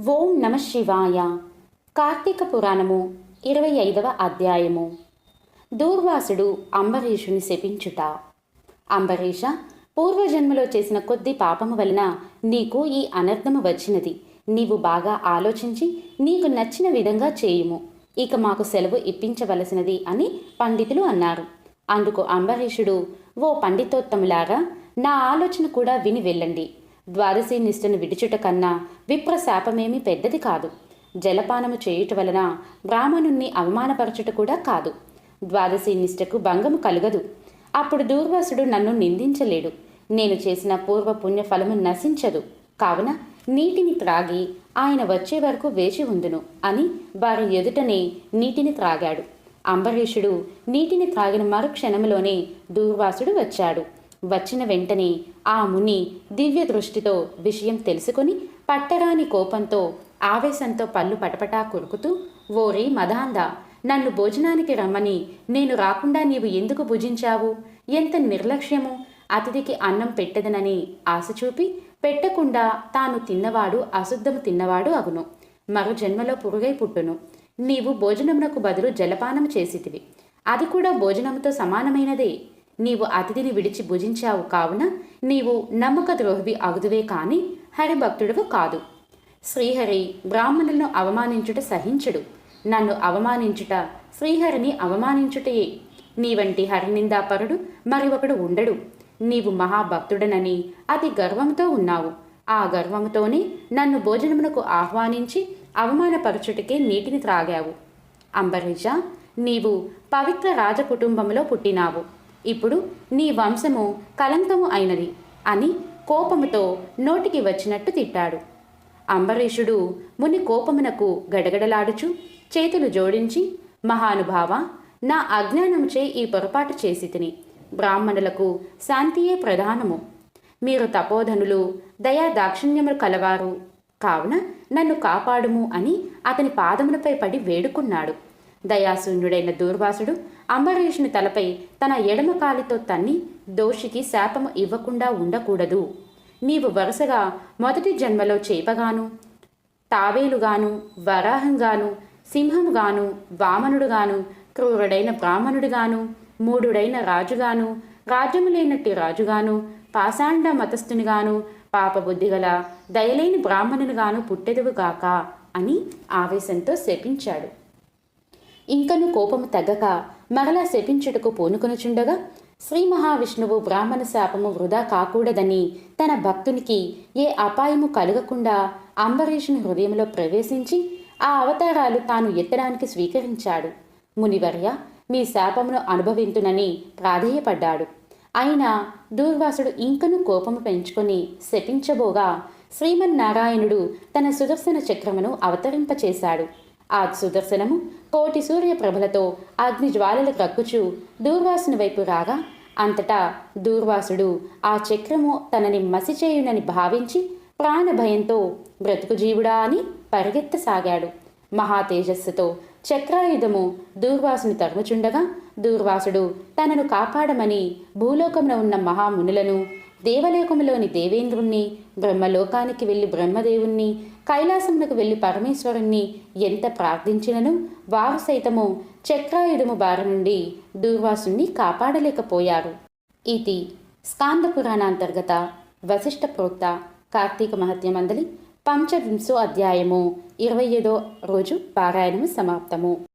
ఓం నమ శివాయ. కార్తీక పురాణము ఇరవై ఐదవ అధ్యాయము. దూర్వాసుడు అంబరీషుని శపించుట. అంబరీష పూర్వజన్మలో చేసిన కొద్ది పాపము వలన నీకు ఈ అనర్థము వచ్చినది. నీవు బాగా ఆలోచించి నీకు నచ్చిన విధంగా చేయుము. ఇక మాకు సెలవు ఇప్పించవలసినది అని పండితులు అన్నారు. అందుకు అంబరీషుడు ఓ పండితోత్తములారా నా ఆలోచన కూడా విని వెళ్ళండి. ద్వాదశి నిష్ఠను విడిచుట కన్నా విప్ర శాపమేమీ పెద్దది కాదు. జలపానము చేయుట వలన బ్రాహ్మణుణ్ణి అవమానపరచుట కూడా కాదు. ద్వాదశి నిష్ఠకు భంగము కలగదు. అప్పుడు దూర్వాసుడు నన్ను నిందించలేడు. నేను చేసిన పూర్వ పుణ్య ఫలము నశించదు. కావున నీటిని త్రాగి ఆయన వచ్చే వరకు వేచి ఉందును అని వారి ఎదుటనే నీటిని త్రాగాడు. అంబరీషుడు నీటిని త్రాగిన మరుక్షణంలోనే దూర్వాసుడు వచ్చాడు. వచ్చిన వెంటనే ఆ ముని దివ్య దృష్టితో విషయం తెలుసుకొని పట్టరాని కోపంతో ఆవేశంతో పళ్ళు పటపటా కొరుకుతూ ఓరే మదాంద నన్ను భోజనానికి రమ్మని నేను రాకుండా నీవు ఎందుకు భుజించావు? ఎంత నిర్లక్ష్యము? అతిథికి అన్నం పెట్టదనని ఆశ చూపి పెట్టకుండా తాను తిన్నవాడు అశుద్ధము తిన్నవాడు అగును. మరో జన్మలో పురుగై పుట్టును. నీవు భోజనమునకు బదులు జలపానం చేసితివి. అది కూడా భోజనంతో సమానమైనదే. నీవు అతిథిని విడిచి భుజించావు కావున నీవు నమ్మక ద్రోహివి అగుదువే కాని హరిభక్తుడువు కాదు. శ్రీహరి బ్రాహ్మణులను అవమానించుట సహించుడు. నన్ను అవమానించుట శ్రీహరిని అవమానించుటయే. నీ వంటి హరినిందాపరుడు మరి ఒకడు ఉండడు. నీవు మహాభక్తుడనని అతి గర్వంతో ఉన్నావు. ఆ గర్వంతోనే నన్ను భోజనమునకు ఆహ్వానించి అవమానపరచుటకే నీటిని త్రాగావు. అంబరీష నీవు పవిత్ర రాజకుటుంబంలో పుట్టినావు. ఇప్పుడు నీ వంశము కలంకము అయినది అని కోపముతో నోటికి వచ్చినట్టు తిట్టాడు. అంబరీషుడు ముని కోపమునకు గడగడలాడుచు చేతులు జోడించి మహానుభావ నా అజ్ఞానముచే ఈ పొరపాటు చేసి తిని. బ్రాహ్మణులకు శాంతియే ప్రధానము. మీరు తపోధనులు దయా దాక్షిణ్యములు కలవారు. కావున నన్ను కాపాడుము అని అతని పాదములపై పడి వేడుకున్నాడు. దయాశూన్యుడైన దూర్వాసుడు అంబరీషుని తలపై తన ఎడమ కాలితో తన్ని దోషికి శాపము ఇవ్వకుండా ఉండకూడదు. నీవు వరుసగా మొదటి జన్మలో చేపగాను తావేలుగాను వరాహంగాను సింహంగాను వామనుడుగాను క్రూరుడైన బ్రాహ్మణుడుగాను మూడుడైన రాజుగాను రాజ్యము లేనట్టి రాజుగాను పాషాండ మతస్థునిగాను పాపబుద్ధిగల దయలేని బ్రాహ్మణునిగాను పుట్టెదువుగాక అని ఆవేశంతో శపించాడు. ఇంకను కోపము తగ్గక మరలా శపించుటకు పూనుకొనుచుండగా శ్రీ మహావిష్ణువు బ్రాహ్మణ శాపము వృధా కాకూడదని తన భక్తునికి ఏ అపాయము కలగకుండా అంబరీషుని హృదయంలో ప్రవేశించి ఆ అవతారాలు తాను ఎత్తడానికి స్వీకరించాడు. మునివర్య మీ శాపమును అనుభవింతునని ప్రాధేయపడ్డాడు. అయినా దూర్వాసుడు ఇంకను కోపము పెంచుకొని శపించబోగా శ్రీమన్నారాయణుడు తన సుదర్శన చక్రమును అవతరింపచేశాడు. ఆ సుదర్శనము కోటి సూర్యప్రభలతో అగ్ని జ్వాలలు కక్కుచు దూర్వాసుని వైపు రాగా అంతటా దూర్వాసుడు ఆ చక్రము తనని మసిచేయునని భావించి ప్రాణభయంతో బ్రతుకు జీవుడా అని పరిగెత్తసాగాడు. మహాతేజస్సుతో చక్రాయుధము దూర్వాసుని తరుముచుండగా దూర్వాసుడు తనను కాపాడమని భూలోకంలో ఉన్న మహామునులను దేవలోకములోని దేవేంద్రుణ్ణి బ్రహ్మలోకానికి వెళ్ళి బ్రహ్మదేవుణ్ణి కైలాసమునకు వెళ్ళి పరమేశ్వరుణ్ణి ఎంత ప్రార్థించినను? వారు సైతము చక్రాయుధము బారి నుండి దూర్వాసుని కాపాడలేకపోయారు. ఇది స్కాంద పురాణాంతర్గత వశిష్ఠ ప్రోక్త కార్తీక మహత్యమందలి పంచవింశో అధ్యాయము ఇరవై ఐదో రోజు పారాయణము సమాప్తము.